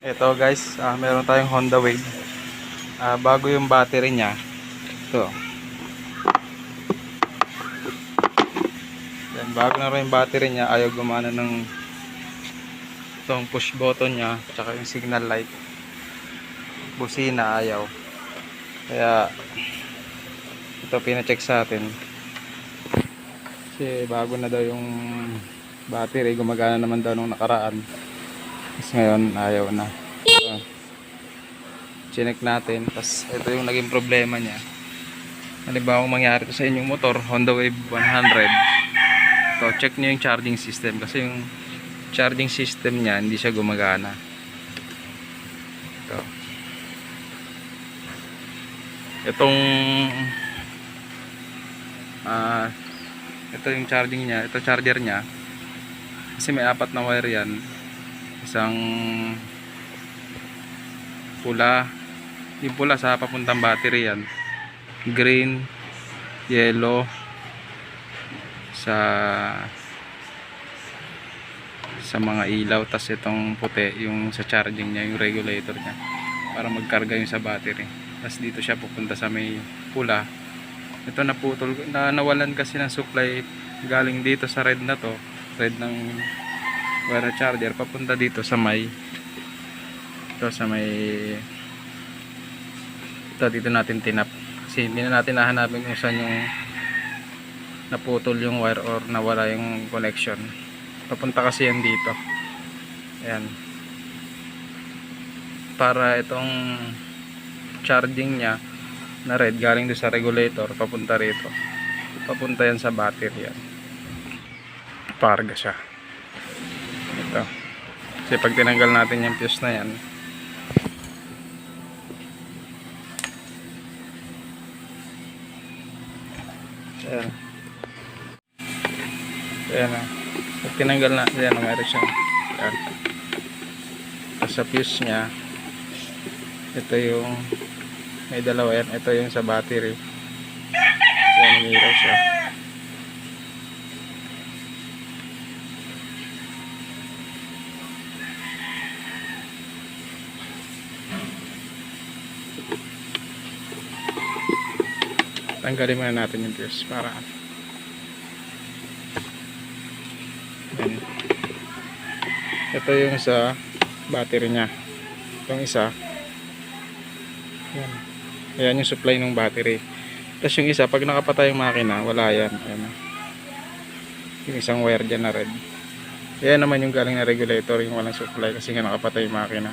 Ito guys, ah, meron tayong Honda Wave. Ah, bago yung battery niya. Ito. Yan, bago na rin yung battery niya, ayaw gumana ng itong push button niya, tsaka yung signal light. Busina, ayaw. Kaya, ito pina-check sa atin. Kasi bago na daw yung battery, gumagana naman daw nung nakaraan. Tapos ngayon, ayaw na. So, chinek natin. Tapos ito yung naging problema niya. Halimbawa kung mangyari to sa inyong motor, Honda Wave 100. So, check nyo yung charging system. Kasi yung charging system niya, hindi siya gumagana. Ito. Itong ah ito yung charging niya, ito charger niya. Kasi may apat na wire yan isang pula. Yung pula sa papuntang battery yan. Green yellow sa sa mga ilaw. Tas itong puti yung sa charging niya yung regulator niya para magkarga yung sa battery. Tas dito siya pupunta sa may pula. Ito naputol na nawalan kasi ng supply galing dito sa red na to. Red ng wire charger papunta dito sa may ito sa may ito dito natin tinap. Kasi hindi na natin nahanapin kung saan yung naputol yung wire or nawala yung connection. Papunta kasi yan dito. Ayan. Para itong charging niya na red galing doon sa regulator papunta rito. Papunta yan sa battery yan. Parga siya ito. Kasi pag tinanggal natin yung fuse na yan ayan. Ayan na pag tinanggal na ayan meron siya ayan. Tapos sa fuse nya ito yung may dalawa yan. Ito yung sa battery. Ayan umiiraw siya tanggalin muna natin yung fuse para Ayan. ito yung sa battery nya itong isa. Yan ayan yung supply ng battery. Tapos yung isa pag nakapatay yung makina wala yan. Ayan. yung isang wire dyan na red. Yan naman yung galing na regulator yung walang supply kasi nga nakapatay yung makina.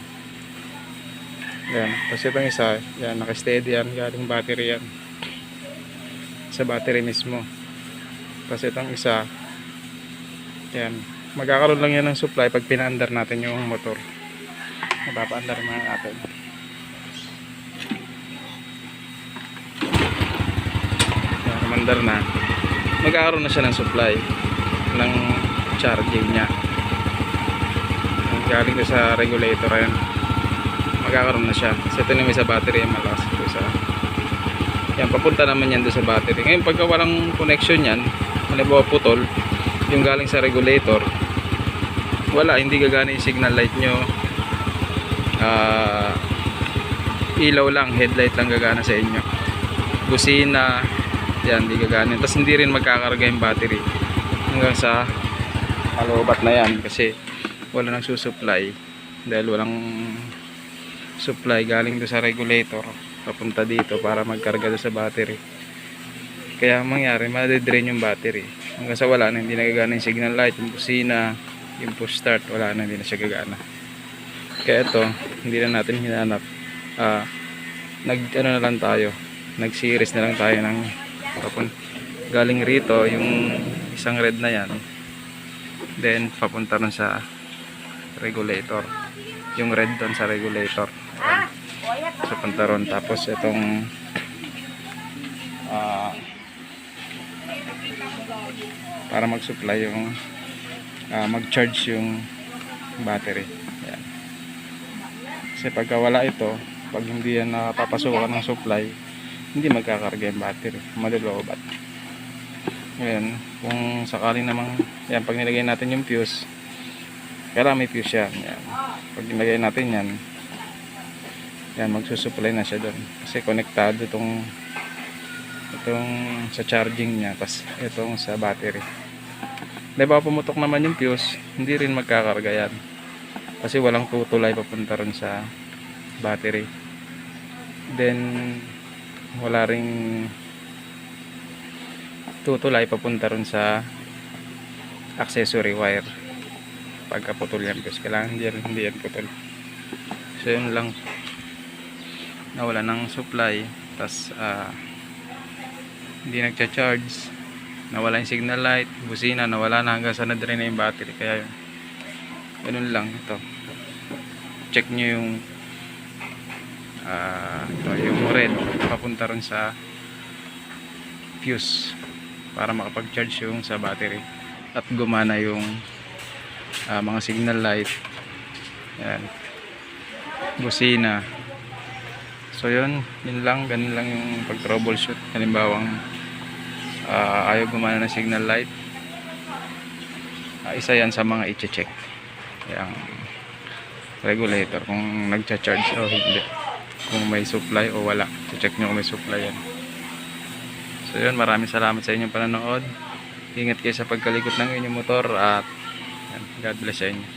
Yan tapos itong isa yan nakasteady yan galing battery yan sa battery mismo. Tapos itong isa yan. Magkakaroon lang yan ng supply pag pinaandar natin yung motor. Mapapaandar na natin. Yan umandar na. Magkakaroon na siya ng supply ng charging Yung galing sa regulator yan magkakaroon na siya. Kasi ito naman sa battery yung malakas. ito yan, papunta naman yan doon sa battery. Ngayon, pagka walang connection yan, halimbawa putol, yung galing sa regulator, wala, hindi gagana yung signal light nyo. Ah, ilaw lang, headlight lang gagana sa inyo. Busina, yan, hindi gagana. Tapos hindi rin magkakarga yung battery hanggang sa malobat na yan kasi wala nang susupply dahil walang supply galing doon sa regulator papunta dito para magkarga sa battery. Kaya ang mangyari madadrain yung battery. Hanggang sa wala na hindi nagagana yung signal light yung busina yung push start wala na hindi na siya gagana. Kaya ito hindi na natin hinanap. Ah, nag ano na lang tayo nag series na lang tayo ng papun galing rito yung isang red na yan then papunta rin sa regulator. Yung red doon sa regulator sa pantaron tapos itong ah, para mag-supply yung ah, mag-charge yung battery Ayan. kasi pagka wala ito pag hindi yan napapasukan ng supply hindi magkakarga yung battery malulobat ngayon kung sakali namang yan pag nilagay natin yung fuse Kailangan may fuse yan. Yan. Pag nilagay natin yan, yan, magsusupply na siya doon. Kasi konektado itong itong sa charging niya, tapos itong sa battery. Di ba pumutok naman yung fuse, hindi rin magkakarga yan. Kasi walang tutulay papunta rin sa battery. Then, wala ring tutulay papunta rin sa accessory wire pagka putol yan kasi kailangan hindi yan, hindi yan putol so yun lang nawala ng supply tas ah, hindi nagcha-charge. Nawala yung signal light busina nawala na hanggang sa na-drain na yung battery. Kaya yun ganun lang ito. Check nyo yung ah, ito, yung red papunta rin sa fuse para makapag-charge yung sa battery at gumana yung ah, mga signal light. Yan busina so yun. Yun lang. Ganun lang yung pag troubleshoot halimbawang ah, ayaw gumana ng signal light. Ah, isa yan sa mga i-check. Yung regulator kung nagcha-charge o hindi. Kung may supply o wala. Check nyo kung may supply yan. So yun. Maraming salamat sa inyong panonood. Ingat kayo sa pagkalikot ng inyong motor at God bless sa inyo